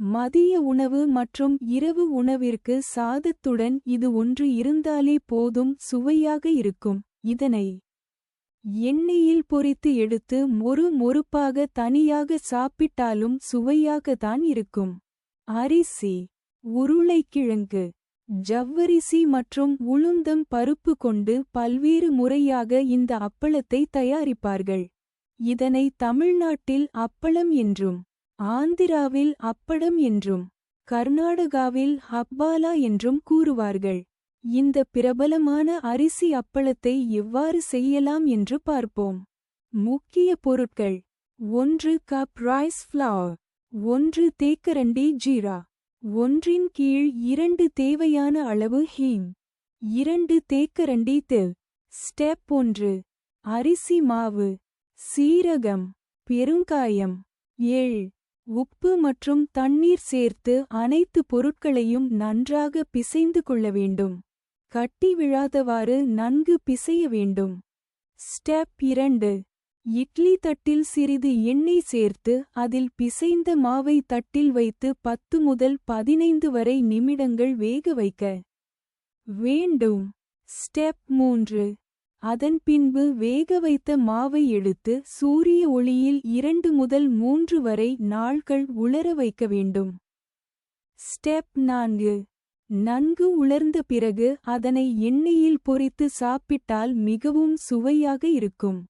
மதிய உணவு மற்றும் இரவு உணவிற்கு சாதத்துடன் இது ஒன்று இருந்தாலே போதும் சுவையாக இருக்கும். இதனை எண்ணெயில் பொரித்து எடுத்து மொறு மொறுப்பாக தனியாக சாப்பிட்டாலும் சுவையாகத்தான் இருக்கும். அரிசி உருளைக்கிழங்கு ஜவ்வரிசி மற்றும் உளுந்தம் பருப்பு கொண்டு பல்வேறு முறையாக இந்த அப்பளத்தை தயாரிப்பார்கள். இதனை தமிழ்நாட்டில் அப்பளம் என்றும் ஆந்திராவில் அப்படம் என்றும் கர்நாடகாவில் ஹப்பாலா என்றும் கூறுவார்கள். இந்த பிரபலமான அரிசி அப்பளத்தை எவ்வாறு செய்யலாம் என்று பார்ப்போம். முக்கிய பொருட்கள். ஒன்று கப் ரைஸ் ஃப்ளவர் ஒன்று தேக்கரண்டி ஜீரா ஒன்றின் கீழ் இரண்டு தேவையான அளவு ஹீம் இரண்டு தேக்கரண்டி தெவ் ஸ்டெப் ஒன்று அரிசி மாவு சீரகம் பெருங்காயம் ஏழு உப்பு மற்றும் தண்ணீர் சேர்த்து அனைத்து பொருட்களையும் நன்றாக பிசைந்து கொள்ள வேண்டும். கட்டி விழாதவாறு நன்கு பிசைய வேண்டும். ஸ்டெப் இரண்டு. இட்லி தட்டில் சிறிது எண்ணெய் சேர்த்து அதில் பிசைந்த மாவை தட்டில் வைத்து பத்து முதல் பதினைந்து வரை நிமிடங்கள் வேக வைக்க. வேண்டும். ஸ்டெப் மூன்று. அதன் பின்பு வேக வைத்த மாவை எடுத்து சூரிய ஒளியில் இரண்டு முதல் மூன்று வரை நாள்கள் உலர வைக்க வேண்டும். ஸ்டெப் நான்கு. நன்கு உலர்ந்த பிறகு அதனை எண்ணெயில் பொரித்து சாப்பிட்டால் மிகவும் சுவையாக இருக்கும்.